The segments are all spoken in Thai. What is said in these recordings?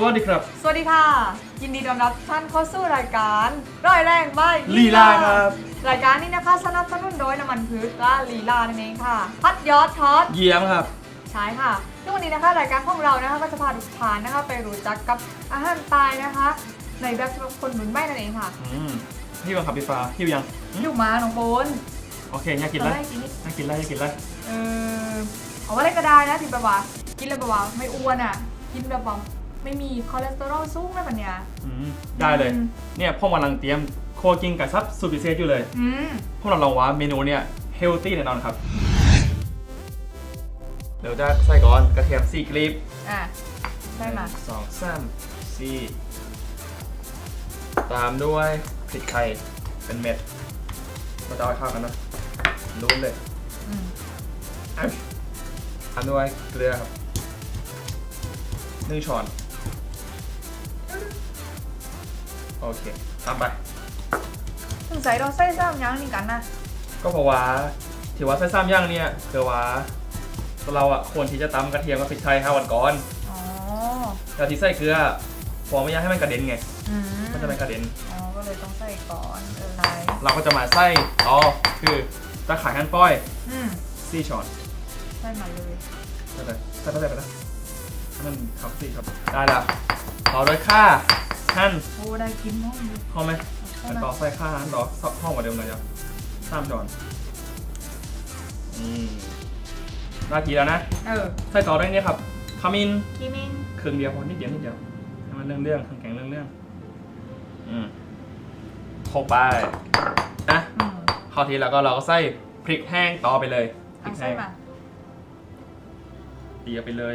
สวัสดีครับ สวัสดีค่ะ ยินดีต้อนรับท่านเข้าสู่รายการร้อยแรงใบลีลาครับ รายการนี้นะคะสนับสนุนโดยน้ำมันพืชและลีลานั่นเองค่ะ พัดยอดช็อตเยี่ยมครับ ใช่ค่ะซึ่งวันนี้นะคะรายการของเรานะคะก็จะพาทุกท่านนะคะไปรู้จักกับอาหารตายนะคะ ในแบบฉบับคนหนุนใบนั่นเองค่ะอืมหิวยังครับพี่ฟ้าหิวยังอืมอยู่มาน้องโบนโอเคอยากกินตอะไรอนแรกกินนี่อยากกินอะไรอยากกินอะไรเออเอาว่าอะไรก็ได้นะที่แบบว่ากินแล้วแบบว่าไม่อ้วนอะ กินแบบว่า ไม่มีคอเลสเตอรอลสูงอะไรแบบเนี้ยอืมได้เลย อืมเนี่ยพ่อกำลังเตรียมโคกิงกับซับสูตรพิเศษอยู่เลย อืมพวกเราลองว่าเมนูเนี่ยเฮลตี้แน่นอนครับ เดี๋ยวจะใส่ก่อนกระเทียมสี่กลีบอะได้มาหนึ่งสองสามสี่ตามด้วยพริกไทยเป็นเม็ดมาจะเอาให้เข้ากันนะรู้เลยอืมตามด้วยเกลือครับหนึ่งช้อน โอเคตามไปสงสัยเราใส่ซ้ำยังนี่กันนะก็เพราะว่าที่ว่าใส่ซ้ำย่างเนี่ยคือว่าเราอะควรที่จะตำกระเทียมกับพริกไทยห้าวันก่อนอ๋อแต่ที่ใส่เกลือเพอไม่อยากให้มันกระเด็นไงอืมมันจะเป็นกระเด็น อ๋อก็เลยต้องใส่ก่อนเออไรเราก็จะมาใส่ต่อคือตะไคร้หั่นป้อยอืมสี่ช้อนใส่มาเลยใส่ไปใส่ไปใส่ไปนะให้มันครับสี่ครับได้แล้วต่อด้วยข้า หั่นโอ้ได้กินห้องเลยหอมไหมใส่มันมาต่อใส่ข้าหั่นต่อห้องกว่าเดิมหน่อยจ้ะสามช้อนอืมนาทีแล้วนะ เออใส่ต่อด้วยเนี่ยครับขมิ้นกิมินครึ่งเดียวพอนิดเดียวนิดเดียวให้มันเรื่องเรื่องๆแข็งๆเรื่องเรื่องๆอืมโคกไปนะอืมพอทีแล้วก็เราก็ใส่พริกแห้งต่อไปเลยพริเอากใส่แห้งมาตีเอาไปเลย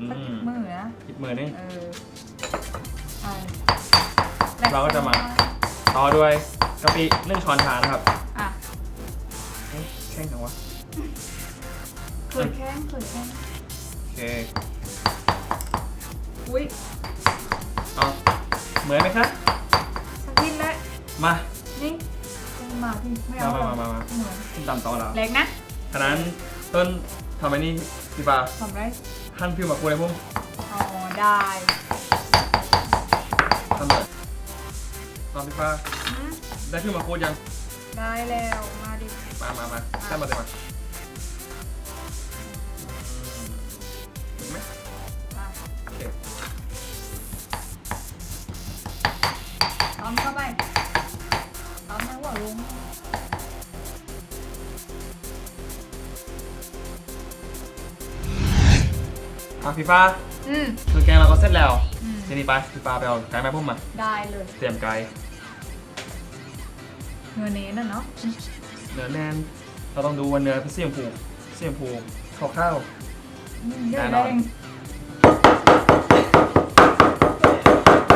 อืสักมมือนะ พริกมือนึงเออเอา เราก็จะมาต่อด้วยกะปินึ่งช้อนชานะครับอะเอ๊ะแข็งจังวะเขินแข้งเขินแข้งโอเคอุ้ยเอาเหมือนไหมครับสักทีแล้วมานี่มาที่ไม่เอามามามามาเหมือนตำต่อแล้วเล็กนะขณะนั้นต้นทำไอ้นี่พี่ปลาทำไรหั่นพิวมาคูเลยพวกอ๋อได้ทำเลย ตอนพี่ปลาอืมได้พิวมาคูยัง ได้แล้วมาดิมามามาข้ามมาเลยมาอืมเห็นไหมมาโอเคตอมเข้าไปตอมนะหัวลุงอะพี่ฟ้า อืมคือแกงเราก็เสร็จแล้วอืมทีนี้ไปพี่ฟ้าไปเอาไก่แม่พุ่มมา ได้เลยเตรียมไก่เนื้อเน้นน่ะเนาะเนื้อแน่น เราต้องดูว่าเนื้อเป็นสีชมพูสีชมพูข้าว อืมเยอะแน่นแรอนง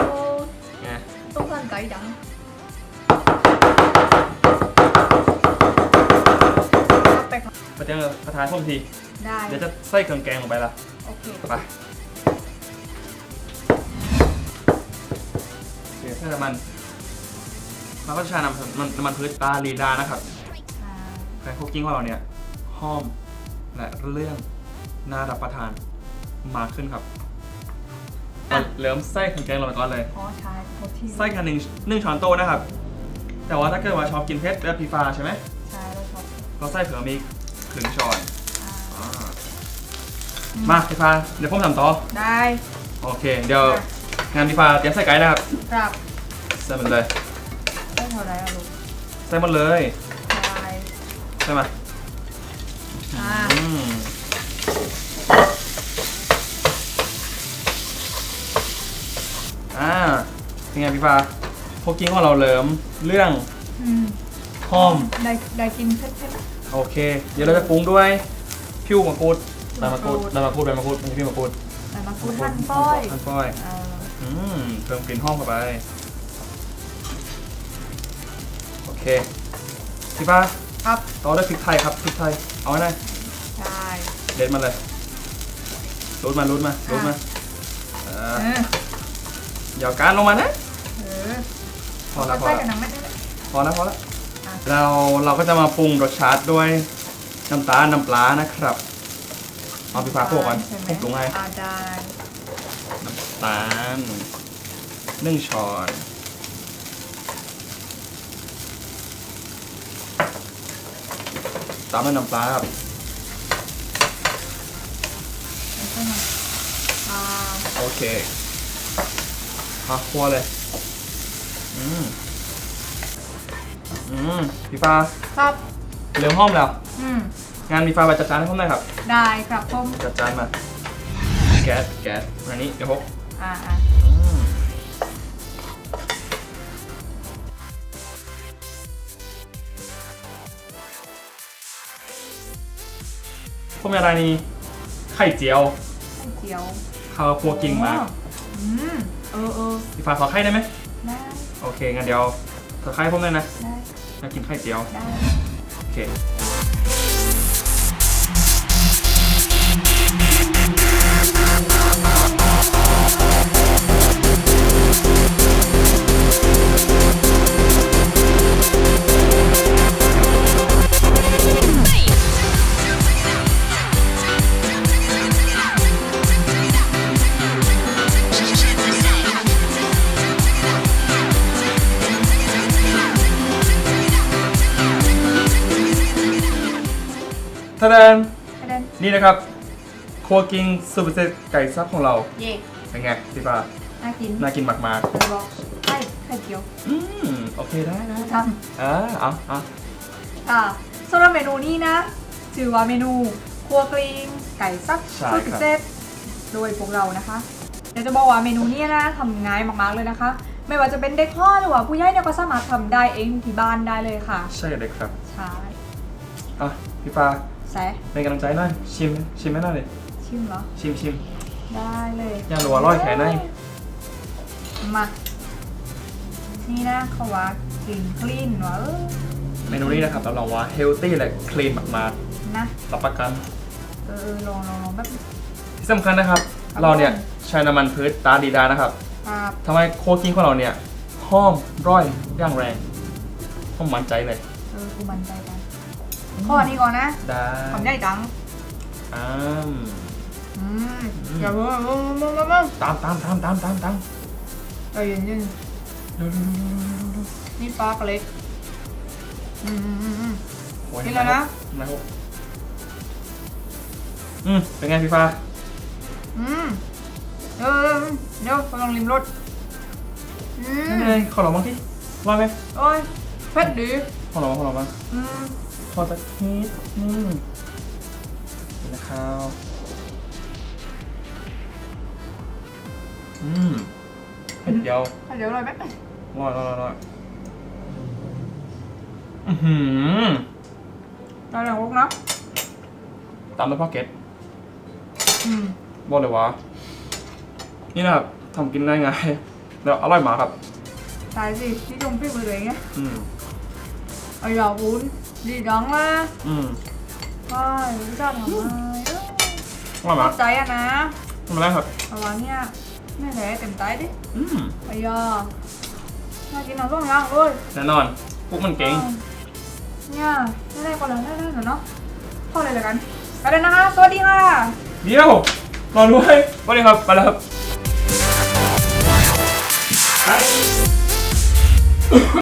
โอ้ๆไงต้องสั่นไก่ดังเอาไปครับมาเจอประธานพุ่มที ได้เดี๋ยวจะใส่เครื่องแกงลงไปละโอเค ไป โอเคใส่น้ำมันเราก็จะใช้น้ำมันน้ำมันพืชตาลีลานะครับอ่าไก่คุกกิ้งของเราเนี่ยหอมและเรื่องน่ารับประทานมากขึ้นครับเริ่มใส่เครื่องแกงลงไปก่อนเลย อ๋อใช่โทษทีไส้กันหนึ่งหนึ่งช้อนโต๊ะนะครับ แต่ว่าถ้าเกิดว่าชอบกินเผ็ดแบบพีฟ้าใช่ไหมใช่แล้วชอบก็ใส่เผื่อมีครึ่งช้อนอ่าอ่ามาพีฟ้าเดี๋ยวผมทำต่อ ได้โอเค เดี๋ยวงานพีฟ้าเตรียมใส่ไก่นะครับครับใส่หมดเลยได้เท่าไรอะลูกใส่หมดเลยได้ใช่ไหมอ่าอืมอ่าเป็นไงพี่ฟ้าพวกกิ้งของเราเริ่มเรื่องอืมหอม ได้ได้กินเผ็ดโอเค เดี๋ยวเราจะปรุงด้วยผิวมะกรูดๆใบมะกรูดใบมะกรูดใบมะกรูดไม่ใช่ผิวมะกรูดใส่มะกรูดหั่นป้อยหั่นป้อย เอออืมเพิ่มกลิ่นหอมเข้าไป เคพี่ป้าครับต่อด้วยพริกไทยครับพริกไทย เอาไว้หน่อยได้ เด็ดมาเลยรูดมารูดมารูดมาเออเออ อย่าเอาการลงมานะ เออพอแล้วพอใส่แล้วกับน้ำไม่ได้เลย พอแล้วพอแล้วอะ เราเราก็จะมาปรุงรสชาติด้วยน้ำตาลน้ำปลานะครับ เอาพี่ฟ้าโขกก่อนใช่ไหมผมปรุงให้อ่าได้ำตาลหนึ่งช้อน ตามด้วยน้ำปลาครับแล้วก็มาอ่าโอเคพักครัวเลย อืม อืม พี่ฟ้าครับ เริ่มห้อมแล้ว อืม งานพี่ฟ้าไปจัดจานให้ผมหน่อยครับ ได้ครับผม จัดจานมา แก๊ส แก๊สอันนี้เดี๋ยวพกอ่าอ่าอืม ผมมีอะไรนี่ไข่เจียวไข่เจียวข้าวครัวกิ่งมากอืมเออเออพี่ฟ้าขอไข่ได้ไหมได้โอเคงั้นเดี๋ยวขอไข่ผมเลยนะได้อยากกินไข่เจียวได้โอเค ทะเดนประเด็นนี่นะครับ ครัวกิ้งซูเปอร์เซตไก่ซับของเรา เย่เป็นไงพี่ฟ้าน่ากินน่ากินมากเลยบอกไข่ไข่เจียวๆอืมโอเคได้ได้ทอ่าเอาเอาำอ่าสำหรับเมนูนี้นะชื่อว่าเมนูครัวกลิ้งไก่ซักสูตรพิเศษโดยพวกเรานะคะเดี๋ยวจะบอกว่าเมนูนี้นะทำง่ายมากๆเลยนะคะ ไม่ว่าจะเป็นเด็กพ่อหรือว่าผู้ใหญ่เนี่ยก็สามารถทำได้เองที่บ้านได้เลยค่ะใช่เลยครับใช่ อะพี่ฟ้า แซะเป็นกำลังใจหน่อยชิมชิมให้หน่อยเลยชิมเหรอ ชิมชิมได้เลยย่างหรือว่าร้อยแขนไหนมานี่นะเขาว่ากลิ่นคลีนว่าเออเมนูนี้นะครับรับรองว่าเฮลตี้และคลีนมากนะๆรับประกันเออเออลองลองลองแบบ ที่สำคัญนะครับครับ เราเนี่ยใช้น้ำมันพืชตาดีดานะครับครับทำให้โคกิ้งของเราเนี่ยหอมร่อยย่างแรงผมมั่นใจเลย เออกูมั่นใจกัน ข้อนี้ก่อนนะได้ทำได้จังอ้ามอืมอย่าเพิ่งมึงมึงมึงมึงตามตามตามตามตามตามใจเย็นเร็วเร็วเร็วเร็วเร็วเร็วๆนี่ปลากระเล็กอืมอืมอืมอืมโอ้ยกินแล้วนะนะครับอืมเป็นไงพี่ฟ้าอืมเออเออเดี๋ยวกำลังริมรถอืมนั่นเลยขอลองบ้างที่รอดไหมโอ้ยเผ็ดดีขอลองบ้างขอลองบ้างอืม ขอสักนิดนึงนี่นะครับอืมเผ็ดเดียวเดี๋ยวเลยไหมรอดรอดรอดรอดอือหือได้แล้วลูกนะตามด้วยพ็อกเก็ตอืมบอกเลยว่า นี่นะครับทำกินได้ไงายแล้วอร่อยมากครับ ตายสิ ที่ตรงพี่มือเลยไงอืมไอ้ยาวุ้น ดีดังมาอืมใช่รู้จักทำไมเอออร่อยขมาอกบใจอะนะทำอะไรครับแต่ว่าเนี่ยไม่แหละเต็มใจดิอืมไอ้ยาน่ากินน้ำส้มย่างเลยแน่นอนพวกมันเก่งเนี่ยได้ได้ก่อนเลยได้ได้เดี๋ยวเนาะเข้าเลยแล้วกันไปเลยนะคะสวัสดีค่ะ เดี๋ยวรอด้วยสวัสดีครับไปแล้วครับ